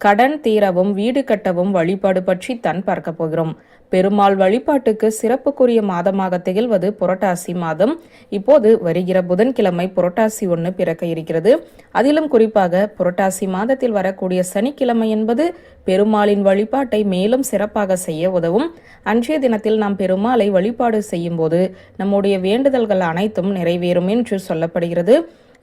கடன் தீரவும் வீடு கட்டவும் வழிபாடு பற்றி தான் பார்க்க போகிறோம். பெருமாள் வழிபாட்டுக்கு சிறப்புக்குரிய மாதமாக திகழ்வது புரட்டாசி மாதம். இப்போது வருகிற புதன்கிழமை புரட்டாசி ஒன்று பிறக்க இருக்கிறது. அதிலும் குறிப்பாக புரட்டாசி மாதத்தில் வரக்கூடிய சனிக்கிழமை என்பது பெருமாளின் வழிபாட்டை மேலும் சிறப்பாக செய்ய உதவும். அன்றைய தினத்தில் நாம் பெருமாளை வழிபாடு செய்யும் போது நம்முடைய வேண்டுதல்கள் அனைத்தும் நிறைவேறும் என்று சொல்லப்படுகிறது.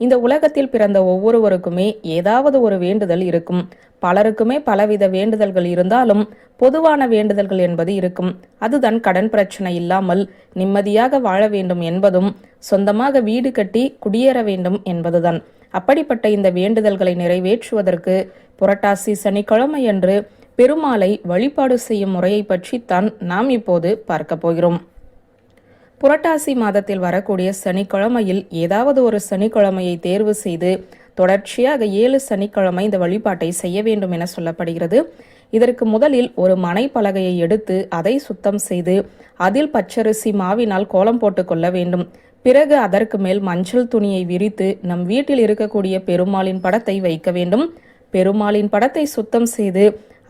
இந்த உலகத்தில் பிறந்த ஒவ்வொருவருக்குமே ஏதாவது ஒரு வேண்டுதல் இருக்கும். பலருக்குமே பலவித வேண்டுதல்கள் இருந்தாலும் பொதுவான வேண்டுதல்கள் என்பது இருக்கும். அதுதான் கடன் பிரச்சனை இல்லாமல் நிம்மதியாக வாழ வேண்டும் என்பதும் சொந்தமாக வீடு கட்டி குடியேற வேண்டும் என்பதுதான். அப்படிப்பட்ட இந்த வேண்டுதல்களை நிறைவேற்றுவதற்கு புரட்டாசி சனிக்கிழமையன்று பெருமாளை வழிபாடு செய்யும் முறையை பற்றித்தான் நாம் இப்போது பார்க்க போகிறோம். புரட்டாசி மாதத்தில் வரக்கூடிய சனிக்கிழமையில் ஏதாவது ஒரு சனிக்கிழமையை தேர்வு செய்து தொடர்ச்சியாக ஏழு சனிக்கிழமை இந்த வழிபாட்டை செய்ய வேண்டும் என சொல்லப்படுகிறது. இதற்கு முதலில் ஒரு மனை பலகையை எடுத்து அதை சுத்தம் செய்து அதில் பச்சரிசி மாவினால் கோலம் போட்டு கொள்ள வேண்டும். பிறகு அதற்கு மேல் மஞ்சள் துணியை விரித்து நம் வீட்டில் இருக்கக்கூடிய பெருமாளின் படத்தை வைக்க வேண்டும். பெருமாளின் படத்தை சுத்தம் செய்து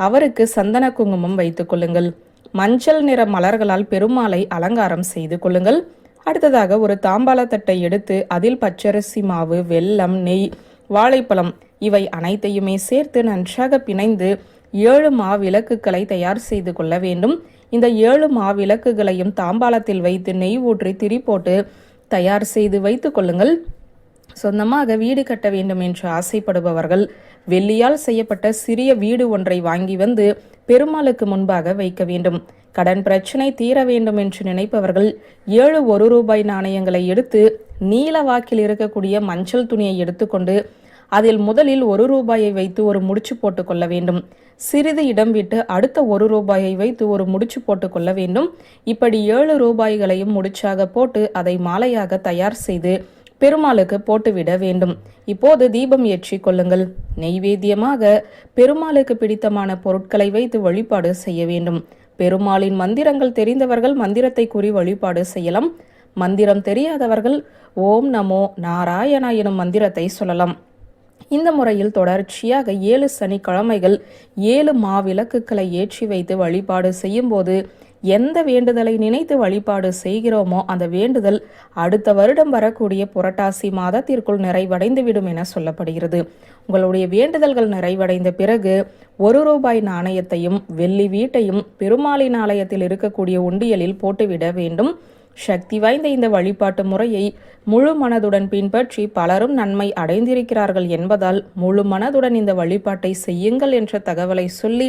அவருக்கு சந்தன குங்குமம் வைத்துக் கொள்ளுங்கள். மஞ்சள் நிற மலர்களால் பெருமாளை அலங்காரம் செய்து கொள்ளுங்கள். அடுத்ததாக ஒரு தாம்பாளத்தட்டை எடுத்து அதில் பச்சரிசி மாவு வெல்லம் நெய் வாழைப்பழம் இவை அனைத்தையுமே சேர்த்து நன்றாக பிணைந்து ஏழு மாவிளக்குகளை தயார் செய்து கொள்ள வேண்டும். இந்த ஏழு மாவிளக்குகளையும் தாம்பாளத்தில் வைத்து நெய் ஊற்றி திரி போட்டு தயார் செய்து வைத்துக் கொள்ளுங்கள். சொந்தமாக வீடு கட்ட வேண்டும் என்று ஆசைப்படுபவர்கள் வெள்ளியால் செய்யப்பட்ட சிறிய வீடு ஒன்றை வாங்கி வந்து பெருமாளுக்கு முன்பாக வைக்க வேண்டும். கடன் பிரச்சனை தீர வேண்டும் என்று நினைப்பவர்கள் ஏழு ஒரு ரூபாய் நாணயங்களை எடுத்து நீல வாக்கில் இருக்கக்கூடிய மஞ்சள் துணியை எடுத்துக்கொண்டு அதில் முதலில் ஒரு ரூபாயை வைத்து ஒரு முடிச்சு போட்டுக்கொள்ள வேண்டும். சிறிது இடம் விட்டு அடுத்த ஒரு ரூபாயை வைத்து ஒரு முடிச்சு போட்டுக்கொள்ள வேண்டும். இப்படி ஏழு ரூபாய்களையும் முடிச்சாக போட்டு அதை மாலையாக தயார் செய்து பெருமாளுக்கு போட்டுவிட வேண்டும். இப்போது தீபம் ஏற்றி கொள்ளுங்கள். நெய்வேத்தியமாக பெருமாளுக்கு பிடித்தமான பொருட்களை வைத்து வழிபாடு செய்ய வேண்டும். பெருமாளின் மந்திரங்கள் தெரிந்தவர்கள் மந்திரத்தை கூறி வழிபாடு செய்யலாம். மந்திரம் தெரியாதவர்கள் ஓம் நமோ நாராயணா எனும் மந்திரத்தை சொல்லலாம். இந்த முறையில் தொடர்ச்சியாக ஏழு சனிக்கிழமைகள் ஏழு மாவிளக்குகளை ஏற்றி வைத்து வழிபாடு செய்யும்போது எந்த வேண்டுதலை நினைத்து வழிபாடு செய்கிறோமோ அந்த வேண்டுதல் அடுத்த வருடம் வரக்கூடிய புரட்டாசி மாதத்திற்குள் நிறைவடைந்துவிடும் என சொல்லப்படுகிறது. உங்களுடைய வேண்டுதல்கள் நிறைவடைந்த பிறகு ஒரு ரூபாய் நாணயத்தையும் வெள்ளி வீட்டையும் பெருமாளின் ஆலயத்தில் இருக்கக்கூடிய உண்டியலில் போட்டுவிட வேண்டும். சக்தி வாய்ந்த இந்த வழிபாட்டு முறையை முழு மனதுடன் பின்பற்றி பலரும் நன்மை அடைந்திருக்கிறார்கள் என்பதால் முழு மனதுடன் இந்த வழிபாட்டை செய்யுங்கள் என்ற தகவலை சொல்லி